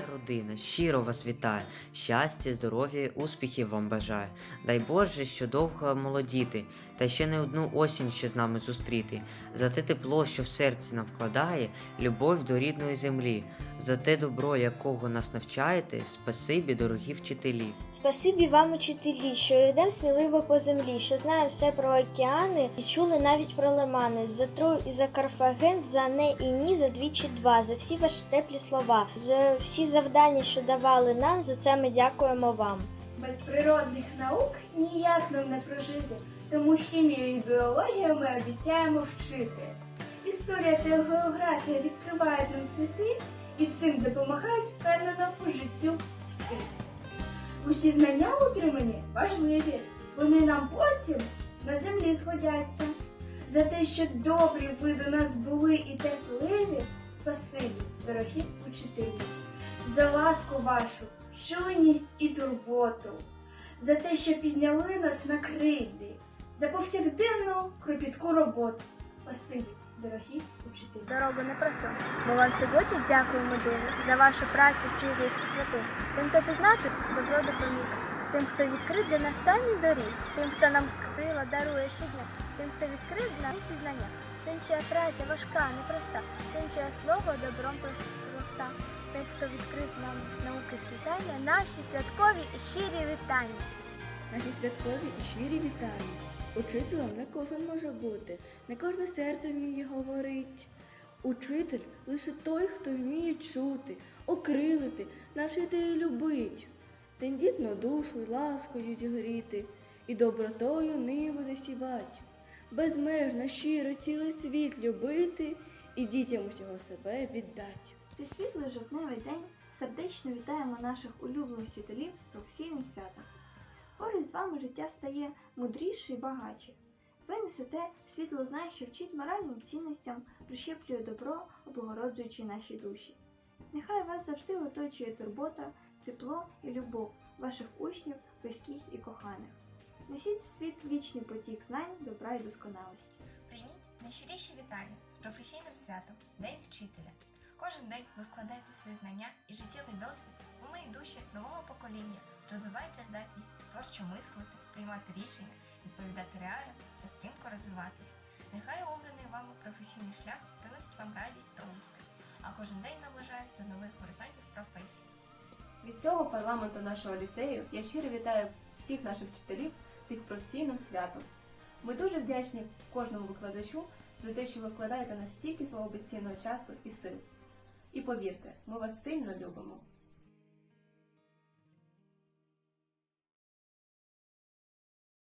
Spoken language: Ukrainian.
Наша родина щиро вас вітає, щастя, здоров'я, успіхів вам бажає. Дай Боже, що довго молодіти, та ще не одну осінь ще з нами зустріти. За те тепло, що в серці нам вкладає, любов до рідної землі, за те добро, якого нас навчаєте, спасибі, дорогі вчителі. Спасибі вам, учителі, що йдемо сміливо по землі, що знаємо все про океани і чули навіть про лимани, за Трою і за Карфаген, за не і ні, за двічі два, за всі ваші теплі слова, за всі завдання, що давали нам, за це ми дякуємо вам. Без природних наук ніяк нам не прожити, тому хімію і біологію ми обіцяємо вчити. Історія та географія відкривають нам світи і цим допомагають впевнено по життю. Усі знання отримані важливі, вони нам потім на землі згодяться. За те, що добрі ви до нас були і терпеливі, спасибі, дорогі учителі, за ласку вашу, чуйність і турботу, за те, що підняли нас на крилі, за повсякденну кропітку роботу. Спасибі, дорогі учителі. Дорогу непросту. Ми вам сьогодні дякуємо дуже за вашу працю в чужій святих. Тим, хто пізнати, добро допоміг. Тим, хто відкрив для нас тайні доріг, тим, хто нам крила дарує щодня, тим, хто відкрив для нас пізнання, тим, чия праця важка, непроста, тим, чиє слово добром проста, тим, хто відкрив нам з науки світання, наші святкові і щирі вітання. Наші святкові і щирі вітання. Учителем не кожен може бути, не кожне серце вміє говорить. Учитель лише той, хто вміє чути, окрилити, навчити і любить, тендітну душу й ласкою зігріти, і добротою ниву засівать, безмежно щиро цілий світ любити і дітям усього себе віддать. Цей світлий жовтневий день сердечно вітаємо наших улюблених вчителів з професійним святом. Поруч з вами життя стає мудріше і багатше. Ви несете світло знань, що вчить моральним цінностям, прищеплює добро, облагороджуючи наші душі. Нехай вас завжди оточує турбота, тепло і любов ваших учнів, близьких і коханих. Несіть в світ вічний потік знань, добра і досконалості. Прийміть найщиріші вітання з професійним святом День вчителя. Кожен день ви вкладаєте свої знання і життєвий досвід у мої душі нового покоління, розвиваючи здатність творчо мислити, приймати рішення, відповідати реаліям та стрімко розвиватись. Нехай обраний вами професійний шлях приносить вам радість та успіх, а кожен день наближає до нових горизонтів професії. Від цього парламенту нашого ліцею я щиро вітаю всіх наших вчителів їх професійним святом. Ми дуже вдячні кожному викладачу за те, що ви вкладаєте настільки свого безцінного часу і сил. І повірте, ми вас сильно любимо.